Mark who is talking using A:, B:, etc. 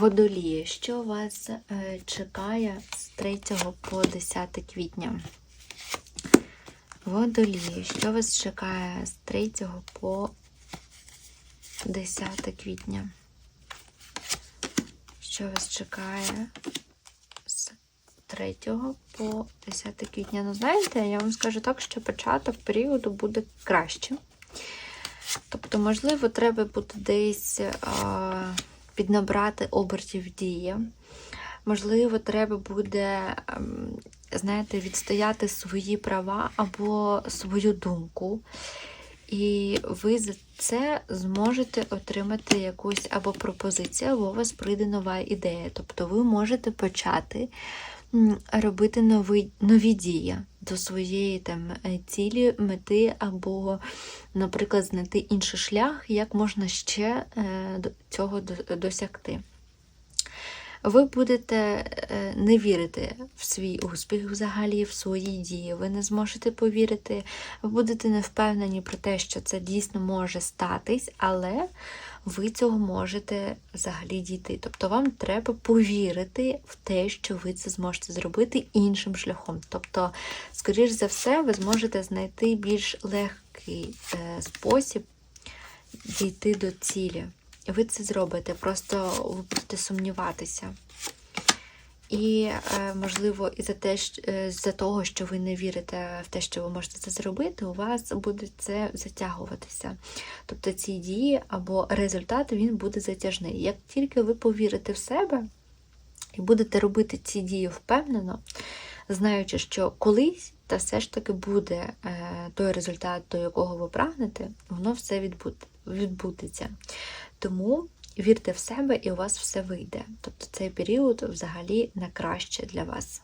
A: Водолії, що вас е, чекає з 3 по 10 квітня? Водолії, що вас чекає з 3 по 10 квітня? Що вас чекає з 3 по 10 квітня? Ну, знаєте, я вам скажу так, що початок періоду буде краще. Тобто, можливо, треба буде десь а, піднабрати обертів дії. Можливо, треба буде, ем, знаєте, відстояти свої права або свою думку. І ви за це зможете отримати якусь або пропозицію, або у вас прийде нова ідея. Тобто ви можете почати робити нові, нові дії до своєї там е, цілі, мети, або, наприклад, знайти інший шлях, як можна ще е, цього досягти. Ви будете е, не вірити в свій успіх взагалі, в свої дії. Ви не зможете повірити, ви будете не впевнені про те, що це дійсно може статись, але ви цього можете взагалі дійти. Тобто вам треба повірити в те, що ви це зможете зробити іншим шляхом. Тобто, скоріш за все, ви зможете знайти більш легкий е, спосіб дійти до цілі. Ви це зробите, просто ви будете сумніватися. І, е, можливо, і за те, е, за того, що ви не вірите в те, що ви можете це зробити, у вас буде це затягуватися. Тобто ці дії або результат він буде затяжний. Як тільки ви повірите в себе і будете робити ці дії впевнено, знаючи, що колись та все ж таки буде е, той результат, до якого ви прагнете, воно все відбудеться. Тому вірте в себе і у вас все вийде. Тобто цей період взагалі на краще для вас.